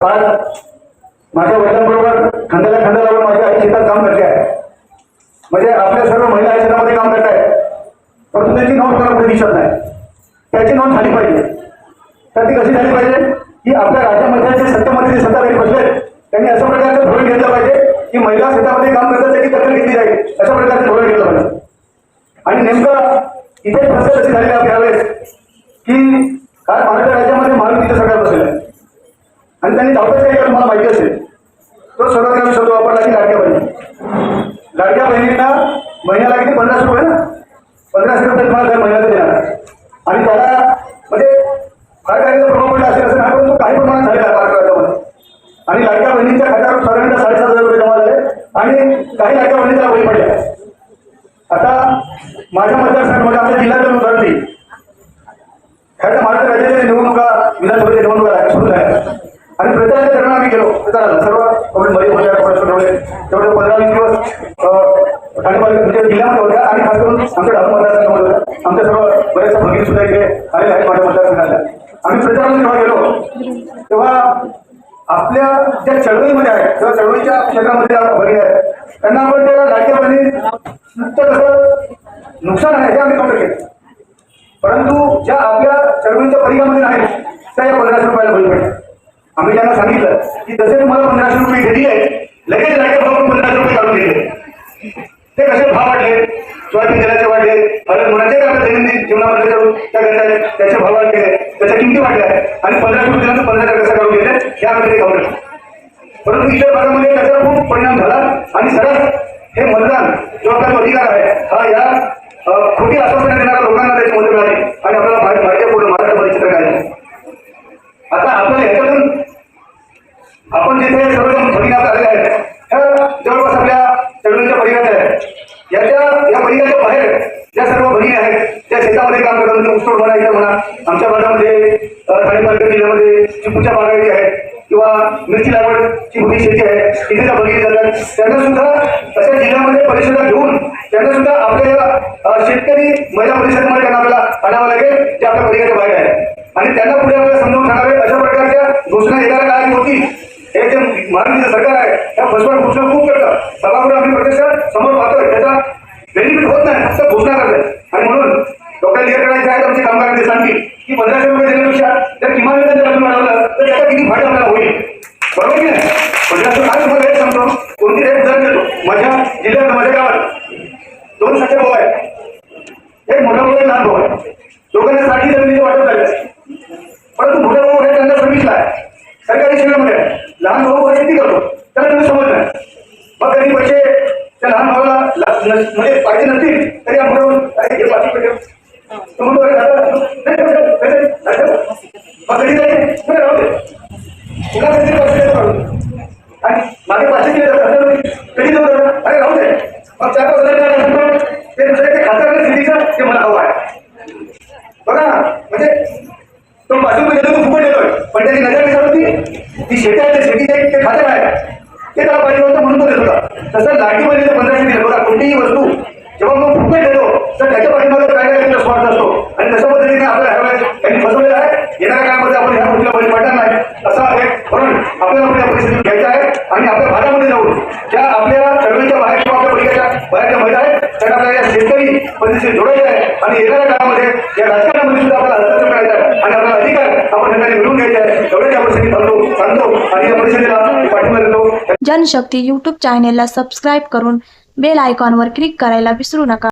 पण माझ्या वडिलांबरोबर खांद्याला खांदा लावून माझ्या आई शेतात काम करते आहे. म्हणजे आपल्या सर्व महिला आई शेतामध्ये काम करत आहेत. परंतु त्यांची नोंद कोणा कुठे दिसत नाही. त्याची नोंद झाली पाहिजे. तर ती कशी झाली पाहिजे? की आपल्या राज्यामध्ये जे सत्तेमध्ये जे सत्ताधारी बसले त्यांनी अशा प्रकारचं धोरण घेतलं पाहिजे की महिला शेतामध्ये काम करतात त्याची दखल घेतली जाईल. अशा प्रकारचं धोरण घेतलं पाहिजे. आणि नेमकं इथे प्रश्न कशी झालेली आहे यावेळेस की काल महाराष्ट्र राज्यामध्ये महायुतीचं सरकार बसलेलं आहे. आणि त्यांनी धावतं काही तुम्हाला मला माहिती असेल. तो सर्वात शब्द वापरला की लाडक्या बहिणी. लाडक्या बहिणींना महिन्याला किती? पन्नास रुपये ना? पंधराशे रुपये तुम्हाला दर महिन्याला देणार. आणि त्याला म्हणजे फार काही प्रभाव पडला असेल असं नाही परंतु काही प्रमाणात झालेला आहे महाराष्ट्र आणि लाडक्या बहिणींच्या खात्यावर साधारणतः साडेसात हजार रुपये जमा झाले आणि काही लाडक्या बहिणी त्याला बळी पडल्या आता माझ्या मतदारसंघामध्ये आपल्या जिल्ह्यात सर्व कोविडमध्ये होत्या तेवढे पंधरा वीस दिवस अं, म्हणजे जिल्ह्यामध्ये होत्या आणि खास करून आमच्या मतदारसंघामध्ये होत्या आमच्या सर्व बऱ्याचशा भगिनी सुद्धा इथे आलेल्या आहेत माझ्या मतदारसंघाला आम्ही प्रचाराला जेव्हा गेलो तेव्हा आपल्या ज्या चळवळीमध्ये आहेत किंवा चळवळीच्या क्षेत्रामध्ये भगिनी आहेत त्यांना आपण त्या लाडक्या नुसतं कसं नुकसान आहे ते आम्ही कमी केलं. परंतु ज्या आपल्या चळवळीच्या परिघामध्ये नाहीत त्या या पंधराशे रुपयाला बळी पडल्या. आम्ही त्यांना सांगितलं की जसे तुम्हाला पंधराशे रुपये दिली आहे लगेच लाडक्या भाव पंधराशे रुपये काढून दिले. ते कसे भाव वाढले? सोयाबीन तेलाचे वाढले हळद मुलाचे काय आपल्या दैनंदिन जीवनामध्ये जाऊन त्या घरच्या त्याचे भाव वाढले त्याच्या किमती वाढल्या. आणि पंधराशे रुपये दिल्यानंतर पंधरा हजार कसं काढून घेतले यामध्ये ते काढून परंतु इतर भागामध्ये त्याचा खूप परिणाम झाला. आणि सरस हे मतदान जो आपला अधिकार आहे हा या खोटी आश्वासनं देणार लोकांना त्याची मदत मिळाली आणि आपल्याला माहिती माहिती आहे पूर्ण महाराष्ट्रामध्ये चित्र काढले आता आपल्याला ह्याच्यातून आपण जिथे सर्वजण भगिना आलेले आहेत ह्या जवळपास आपल्या चळवळीच्या परिघात आहेत याच्या या परिघाच्या बाहेर ज्या सर्व भगिनी आहेत त्या शेतामध्ये काम करतात म्हणजे ऊसतोड म्हणा इतर म्हणा. आमच्या भागामध्ये ठाणे ठाणेपालिका जिल्ह्यामध्ये चिकूच्या बागायती आहेत. किंवा मिरची लागवडची मोठी शेती आहे. तिथे त्या भगिनी जातात त्यांना सुद्धा अशा जिल्ह्यामध्ये परिषदा घेऊन त्यांना सुद्धा आपल्या शेतकरी महिला परिषदेमध्ये त्यांना आपल्याला आणावं लागेल. जे आपल्या परिघाच्या बाहेर आहे आणि त्यांना पुढे आपल्याला समजावून सांगावे अशा प्रकारच्या घोषणा येणाऱ्या काळात होती हे जे महाराष्ट्र सरकार आहे त्या फसवण घोषणा खूप करतात. सभागृह आम्ही प्रत्यक्ष समोर पाहतोय. त्याचा बेनिफिट होत नाही फक्त घोषणा करतात आणि म्हणून डॉक्टर क्लिअर करायचे आहेत आमचे कामगार ते सांगतील की पंधराशे रुपये किमान वेतन तर त्याचा किती फायदा आपल्याला होईल? बरोबर की नाही? म्हणजे काय तुम्हाला रेट सांगतो कोणती रेट दर देतो माझ्या जिल्ह्यात माझ्या गावात दोन सख्या भाऊ आहेत. एक मोठा भाऊ लहान भाऊ आहे. दोघांना साठी जमिनीचे वाटप झाले परंतु मोठा भाऊ हे त्यांना सर्व्हिसला आहे. सरकारी सेवेमध्ये आहे. लहान भाऊ शेती करतो? त्याला तुम्ही समज नाही मग कधी पैसे त्या लहान भावाला म्हणजे पाहिजे नसतील तरी आपण हे ठेव. कधी राहू दे. तुला कधी पैसे आणि मागे पाचशे दिले कधी देतो अरे राहू दे. मग त्या पाच ते दुसरे ते खातं ते मला हवं आहे. बघा म्हणजे तो पाचशे रुपये तो खूपच येतोय पण त्याची नजर कशावर होती? ती शेती आहे ते शेतीचे ते खाते आहे ते त्याला पाहिजे होतं म्हणून तो देत होता. तसं लाठी मध्ये पंधराशे दिलं. बघा कोणतीही वस्तू जेव्हा मग फुकट देतो तर त्याच्या पाठीमागे काय काय त्याचा स्वार्थ असतो आणि तशा पद्धतीने आपल्या ह्या त्यांनी फसवलेलं आहे येणाऱ्या काळामध्ये आपण ह्या गोष्टीला बळी पडणार नाही असा एक म्हणून आपल्याला घ्यायचा आहे आणि आपल्या भागामध्ये जाऊन ज्या आपल्या चळवळीच्या बाहेर किंवा आपल्या परिघाच्या बाहेरच्या महिला आहेत त्यांना आपल्याला या शेतकरी पद्धतीशी जोडायचं आहे आणि येणाऱ्या काळामध्ये या राजकारणामध्ये सुद्धा आपल्याला हस्तक्षेप करायचा आहे आणि आपला अधिकार आपण ठिकाणी मिळवून घ्यायचा आहे. एवढ्या या परिषदेत सांगतो सांगतो आणि या परिषदेला पाठिंबा देतो. जनशक्ती यूट्यूब चॅनेलला सबस्क्राईब करून बेल आयकॉनवर क्लिक करायला विसरू नका.